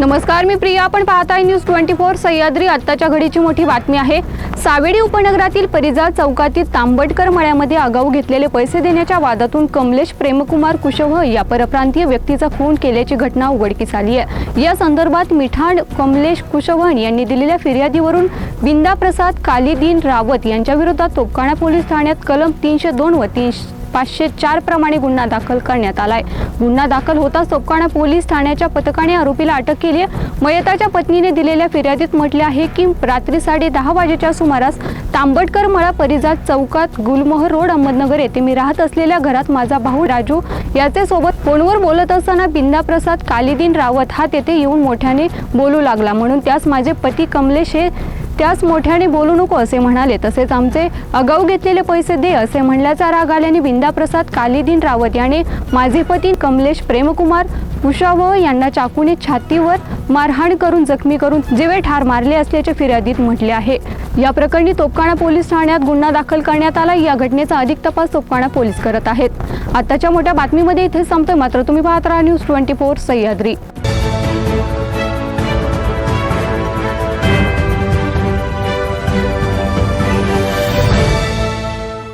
नमस्कार मी प्रिया. आपण पाहताय न्यूज ट्वेंटी फोर सह्याद्री आत्ताच्या घडीची मोठी बातमी आहे. सावेडी उपनगरातील परिजा चौकातील तांबटकर मळ्यामध्ये आगाऊ घेतलेले पैसे देण्याच्या वादातून कमलेश प्रेमकुमार कुशव या परप्रांतीय व्यक्तीचा खून केल्याची घटना उघडकीस आली आहे. या संदर्भात मिठाण कमलेश कुशवण यांनी दिलेल्या फिर्यादीवरून बिंदा प्रसाद कालिदीन रावत यांच्या विरोधात तोपखाना पोलीस ठाण्यात कलम तीनशे दोन व तीनशे पाचशे चार प्रमाणे गुन्हा दाखल करण्यात आलाय. गुन्हा दाखल होताच तोपखाना पोलीस ठाण्याच्या पथकाने आरोपीला अटक केली आहे. मयताच्या पत्नीने दिलेल्या फिर्यादीत म्हटले आहे की रात्री साडे दहा वाजेच्या सुमारास तांबटकर मळा परिजात चौकात गुलमोहर रोड अहमदनगर येथे मी राहत असलेल्या घरात माझा भाऊ राजू याचे सोबत फोनवर बोलत असताना बिंदा प्रसाद रावत हा तेथे येऊन मोठ्याने बोलू लागला. म्हणून त्यास माझे पती कमलेश हे त्यास मोठ्याने बोलू नको असे म्हणाले. तसेच आमचे आगाऊ घेतलेले पैसे दे असे म्हणल्याचा राग आल्याने बिंदाप्रसाद कालिदीन रावत याने माझे पती कमलेश प्रेमकुमार कुशाव यांना चाकूने छातीवर मारहाण करून जखमी करून जीवे ठार मारले असल्याचे फिर्यादीत म्हटले आहे. या प्रकरणी तोपकाणा पोलीस ठाण्यात गुन्हा दाखल करण्यात आला. या घटनेचा अधिक तपास तोपकाणा पोलीस करत आहेत. आताच्या मोठ्या बातमीमध्ये इथे संपतोय मात्र तुम्ही पाहत राहा न्यूज ट्वेंटी फोर सह्याद्री.